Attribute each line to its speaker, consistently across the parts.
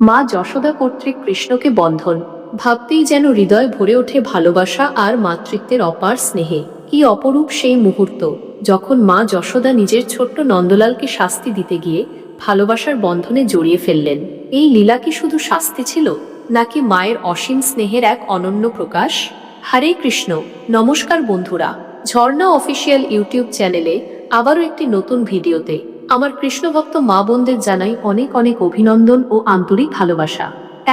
Speaker 1: মা যশোদা কর্তৃক কৃষ্ণকে বন্ধন। ভাবতেই যেন হৃদয় ভরে ওঠে ভালোবাসা আর মাতৃত্বের অপার স্নেহে। কি অপরূপ সেই মুহূর্ত, যখন মা যশোদা নিজের ছোট্ট নন্দলালকে শাস্তি দিতে গিয়ে ভালোবাসার বন্ধনে জড়িয়ে ফেললেন। এই লীলা কি শুধু শাস্তি ছিল, নাকি মায়ের অসীম স্নেহের এক অনন্য প্রকাশ? হরে কৃষ্ণ, নমস্কার বন্ধুরা। ঝর্ণা অফিসিয়াল ইউটিউব চ্যানেলে আবারও একটি নতুন ভিডিওতে আমার কৃষ্ণভক্ত মা বোনদের জানাই অনেক অনেক অভিনন্দন ও আন্তরিক ভালোবাসা।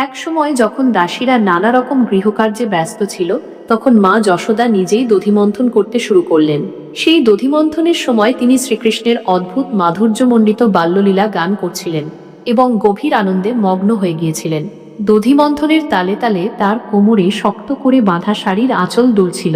Speaker 1: এক সময় যখন দাসীরা নানা রকম গৃহকার্যে ব্যস্ত ছিল, তখন মা যশোদা নিজেই দধিমন্থন করতে শুরু করলেন। সেই দধিমন্থনের সময় তিনি শ্রীকৃষ্ণের অদ্ভুত মাধুর্যমণ্ডিত বাল্যলীলা গান করছিলেন এবং গভীর আনন্দে মগ্ন হয়ে গিয়েছিলেন। দধিমন্থনের তালে তালে তার কোমরে শক্ত করে বাঁধা শাড়ির আঁচল দুলছিল,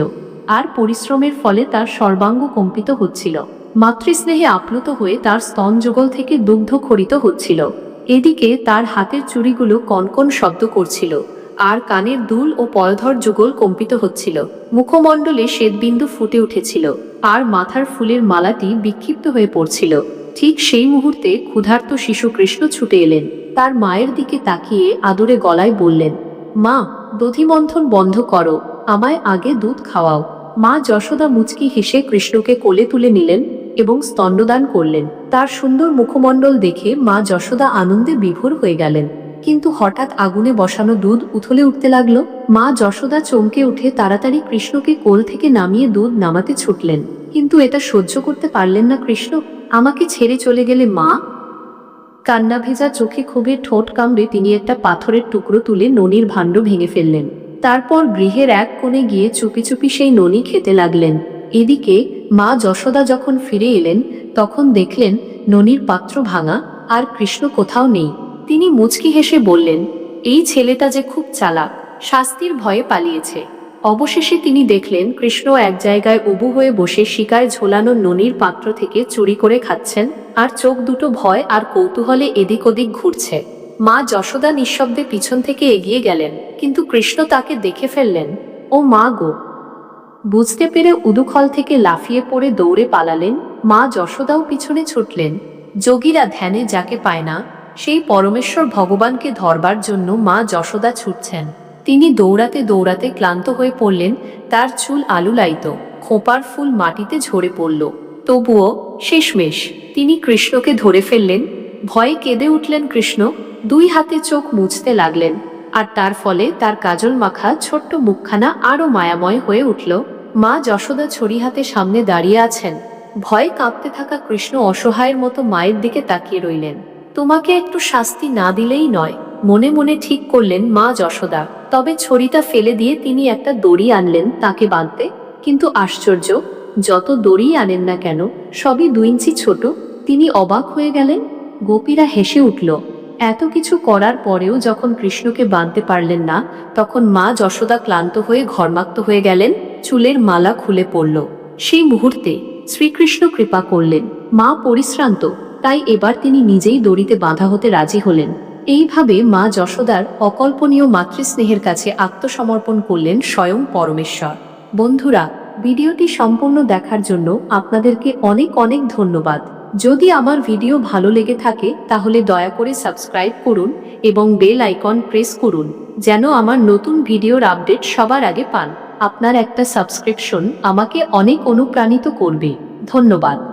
Speaker 1: আর পরিশ্রমের ফলে তার সর্বাঙ্গ কম্পিত হচ্ছিল। মাতৃস্নেহে আপ্লুত হয়ে তার স্তন যুগল থেকে দুগ্ধ খরিত হচ্ছিল। এদিকে তার হাতের চুড়িগুলো কনকন শব্দ করছিল, আর কানের দুল ও পয়ধর যুগল কম্পিত হচ্ছিল। মুখমণ্ডলে শ্বেতবিন্দু ফুটে উঠেছিল, আর মাথার ফুলের মালাটি বিক্ষিপ্ত হয়ে পড়ছিল। ঠিক সেই মুহূর্তে ক্ষুধার্ত শিশু কৃষ্ণ ছুটে এলেন। তার মায়ের দিকে তাকিয়ে আদরে গলায় বললেন, মা, দধিমন্থন বন্ধ করো, আমায় আগে দুধ খাওয়াও। মা যশোদা মুচকি হেসে কৃষ্ণকে কোলে তুলে নিলেন এবং স্তন্যদান করলেন। তার সুন্দর মুখমণ্ডল দেখে মা যশোদা আনন্দে বিভোর হয়ে গেলেন। কিন্তু হঠাৎ আগুনে বসানো দুধ উথলে উঠতে লাগল। মা যশোদা চমকে উঠে তাড়াতাড়ি কৃষ্ণকে কোল থেকে নামিয়ে দুধ নামাতে ছুটলেন। কিন্তু এটা সহ্য করতে পারলেন না কৃষ্ণ। আমাকে ছেড়ে চলে গেলে মা? কান্না ভেজা চোখে ক্ষোভে ঠোঁট কামড়ে তিনি একটা পাথরের টুকরো তুলে ননির ভাণ্ড ভেঙে ফেললেন। তারপর গৃহের এক কোণে গিয়ে চুপি চুপি সেই ননি খেতে লাগলেন। এদিকে মা যশোদা যখন ফিরে এলেন, তখন দেখলেন ননির পাত্র ভাঙা আর কৃষ্ণ কোথাও নেই। তিনি মুচকি হেসে বললেন, এই ছেলেটা যে খুব চালাক, শাস্তির ভয়ে পালিয়েছে। অবশেষে তিনি দেখলেন কৃষ্ণ এক জায়গায় উবু হয়ে বসে শিকায় ঝোলানো ননির পাত্র থেকে চুরি করে খাচ্ছেন আর চোখ দুটো ভয় আর কৌতূহলে এদিক ওদিক ঘুরছে। মা যশোদা নিঃশব্দে পিছন থেকে এগিয়ে গেলেন, কিন্তু কৃষ্ণ তাকে দেখে ফেললেন, ও মা গো বুঝতে পেরে উদুখল থেকে লাফিয়ে পড়ে দৌড়ে পালালেন। মা যশোদাও পিছনে ছুটলেন। যোগীরা ধ্যানে যাকে পায় না, সেই পরমেশ্বর ভগবানকে ধরবার জন্য মা যশোদা ছুটছেন। তিনি দৌড়াতে দৌড়াতে ক্লান্ত হয়ে পড়লেন, তার চুল আলুলাইত খোঁপার ফুল মাটিতে ঝরে পড়ল। তবুও শেষমেশ তিনি কৃষ্ণকে ধরে ফেললেন। ভয়ে কেঁদে উঠলেন কৃষ্ণ, দুই হাতে চোখ মুছতে লাগলেন। আর তার ফলে তার কাজল মাখা ছোট্ট মুখখানা আরও মায়াময় হয়ে উঠল। মা যশোদা ছড়ি হাতে সামনে দাঁড়িয়ে আছেন। ভয়ে কাঁপতে থাকা কৃষ্ণ অসহায়ের মতো মায়ের দিকে তাকিয়ে রইলেন। তোমাকে একটু শাস্তি না দিলেই নয়। মনে মনে ঠিক করলেন মা যশোদা। তবে ছড়িটা ফেলে দিয়ে তিনি একটা দড়ি আনলেন তাকে বাঁধতে। কিন্তু আশ্চর্য, যত দড়ি আনেন না কেন, সবই দুই ইঞ্চি ছোট। তিনি অবাক হয়ে গেলেন। গোপীরা হেসে উঠল এত কিছু করার পরেও যখন কৃষ্ণকে বাঁধতে পারলেন না, তখন মা যশোদা ক্লান্ত হয়ে ঘর্মাক্ত হয়ে গেলেন, চুলের মালা খুলে পড়ল। সেই মুহূর্তে শ্রীকৃষ্ণ কৃপা করলেন। মা পরিশ্রান্ত, তাই এবার তিনি নিজেই দড়িতে বাঁধা হতে রাজি হলেন। এইভাবে মা যশোদার অকল্পনীয় মাতৃস্নেহের কাছে আত্মসমর্পণ করলেন স্বয়ং পরমেশ্বর। বন্ধুরা, ভিডিওটি সম্পূর্ণ দেখার জন্য আপনাদেরকে অনেক অনেক ধন্যবাদ। যদি আমার ভিডিও ভালো লেগে থাকে, তাহলে দয়া করে সাবস্ক্রাইব করুন এবং বেল আইকন প্রেস করুন, যেন আমার নতুন ভিডিওর আপডেট সবার আগে পান। আপনার একটা সাবস্ক্রিপশন আমাকে অনেক অনুপ্রাণিত করবে। ধন্যবাদ।